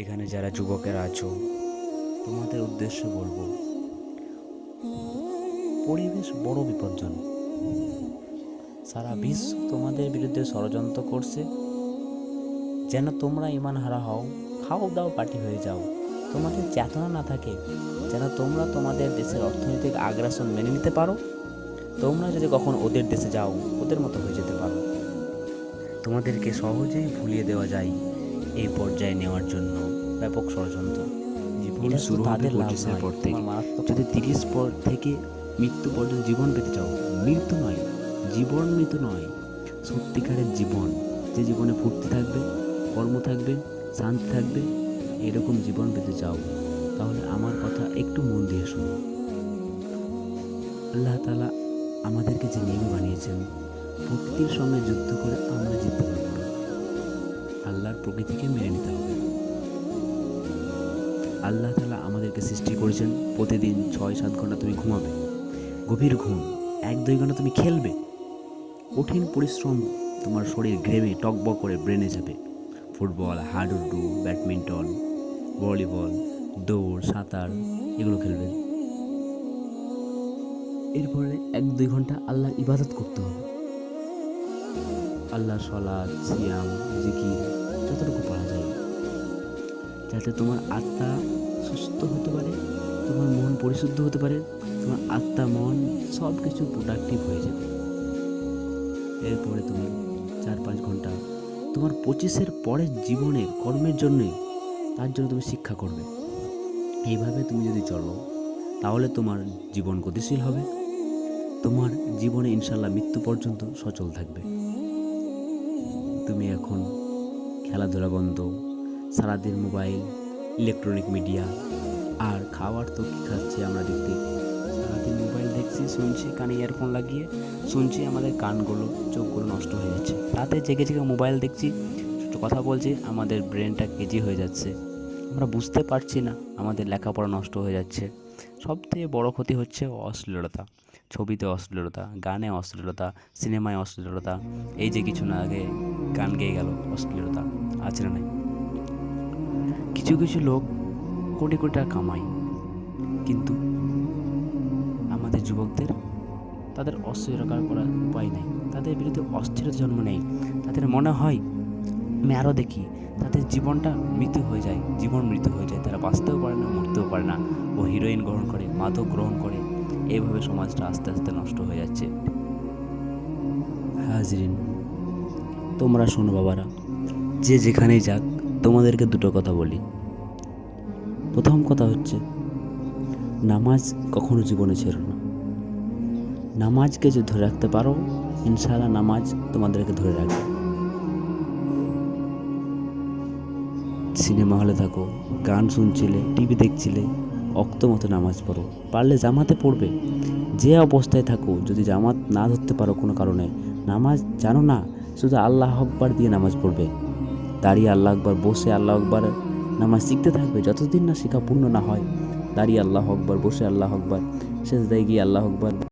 এখানে যারা যুবকেরা আছো, তোমাদের উদ্দেশ্যে বলব, পরিবেশ বড় বিপজ্জনক। সারা বিশ্ব তোমাদের বিরুদ্ধে ষড়যন্ত্র করছে। যেন তোমরা ইমান হারা হও, খাও দাও, পার্টি হয়ে যাও। তোমাদের চেতনা না থাকে, যেন তোমরা তোমাদের দেশের অর্থনৈতিক আগ্রাসন মেনে নিতে পারো। তোমরা যদি কখন ওদের দেশে যাও, ওদের মতো হয়ে যেতে পারো। তোমাদেরকে সহজেই ভুলিয়ে দেওয়া যায়। এই পর্যায়ে নেওয়ার জন্য ব্যাপক ষড়যন্ত্র। জীবন শুরু হবে তাদের লাভ পঁচিশের পর থেকে। যদি তিরিশ পর থেকে মৃত্যু পর্যন্ত জীবন পেতে চাও মৃত্যু নয় জীবন মৃত্যু নয় সত্যিকারের জীবন। যে জীবনে ফুর্তি থাকবে কর্ম থাকবে শান্তি থাকবে এরকম জীবন পেতে চাও তাহলে আমার কথা একটু মন দিয়ে শুনো। আল্লাহ তালা আমাদেরকে যে নিয়ম বানিয়েছেন প্রকৃতির সঙ্গে যুদ্ধ করে আমরা জিততে পারব। না আল্লাহর প্রকৃতিকে মেনে নিতে হবে। আল্লাহ তালা আমাদেরকে সৃষ্টি করেছেন, প্রতিদিন ছয় সাত ঘণ্টা তুমি ঘুমাবে। গভীর ঘুম, এক দুই ঘণ্টা তুমি খেলবে। কঠিন পরিশ্রম তোমার শরীর ঘেমে টকবক করে ব্রেনে যাবে। ফুটবল, হাডুডু, ব্যাডমিন্টন, ভলিবল, দৌড়, সাঁতার, এগুলো খেলবে। এরপরে এক দুই ঘণ্টা আল্লাহর ইবাদত করতে হবে। আল্লাহ সলাদ সিয়াম, জিকির, যতটুকু পারা যায়। যাতে তোমার আত্মা সুস্থ হতে পারে, তোমার মন পরিশুদ্ধ হতে পারে, তোমার আত্মা, মন সব কিছু প্রোডাক্টিভ হয়ে যাবে। এরপরে তুমি চার পাঁচ ঘণ্টা তোমার পঁচিশের পরের জীবনে, কর্মের জন্যে, তার জন্য তুমি শিক্ষা করবে। এইভাবে তুমি যদি চলো, তাহলে তোমার জীবন গতিশীল হবে। তোমার জীবনে ইনশাল্লাহ মৃত্যু পর্যন্ত সচল থাকবে। তুমি এখন খেলাধুলা বন্ধ, সারাদিন মোবাইল ইলেকট্রনিক মিডিয়া আর খাবার তো কী খাচ্ছি আমরা দেখতে। সারাদিন মোবাইল দেখছি, শুনছি, কানে ইয়ারফোন লাগিয়ে শুনছি আমাদের কানগুলো, চোখগুলো নষ্ট হয়ে যাচ্ছে। রাতে জেগে জেগে মোবাইল দেখছি কথা বলছি, আমাদের ব্রেনটা কেজি হয়ে যাচ্ছে। আমরা বুঝতে পারছি না, আমাদের লেখাপড়া নষ্ট হয়ে যাচ্ছে। সব থেকে বড়ো ক্ষতি হচ্ছে অশ্লীলতা। ছবিতে অশ্লীলতা, গানে অশ্লীলতা, সিনেমায় অশ্লীলতা, এই যে কিছু না আগে গান গেয়ে গেল অশ্লীলতা, আছে না নাই? কিছু কিছু লোক কোটি কোটি টাকা কামায়, কিন্তু আমাদের যুবকদের তাদের অস্থিরতা করার উপায় নেই। তাদের বিরুদ্ধে অস্থিরতা জন্ম নেই। তাদের মনে হয়, আমি আরও দেখি। তাদের জীবনটা মৃত্যু হয়ে যায়, জীবন মৃত্যু হয়ে যায়। তারা বাঁচতেও পারে না, মরতেও পারে না। ও হিরোইন গ্রহণ করে, মাদক গ্রহণ করে। এইভাবে সমাজটা আস্তে আস্তে নষ্ট হয়ে যাচ্ছে। হাজরিন, তোমরা শোনো বাবারা, যে যেখানেই যাক, তোমাদেরকে দুটো কথা বলি। প্রথম কথা হচ্ছে, নামাজ কখনো জীবনে ছেড়ো না। নামাজকে যদি ধরে রাখতে পারো, ইনশাআল্লাহ নামাজ তোমাদেরকে ধরে রাখবে। সিনেমা হলে থাকো, গান শুনছিলে, টিভি দেখছিলে অক্ত মতো নামাজ পড়ো। পারলে জামাতে পড়বে। যে অবস্থায় থাকো, যদি জামাত না ধরতে পারো কোনো কারণে, নামাজ জানো না, শুধু আল্লাহ আকবার দিয়ে নামাজ পড়বে। দাঁড়িয়ে আল্লাহ আকবার, বসে আল্লাহ আকবার নামাজ শিখতে থাকবে, যতদিন না শেখা পূর্ণ না হয়, দাঁড়িয়ে আল্লাহ আকবার, বসে আল্লাহ আকবার, শেষ দায় গিয়ে আল্লাহ আকবার।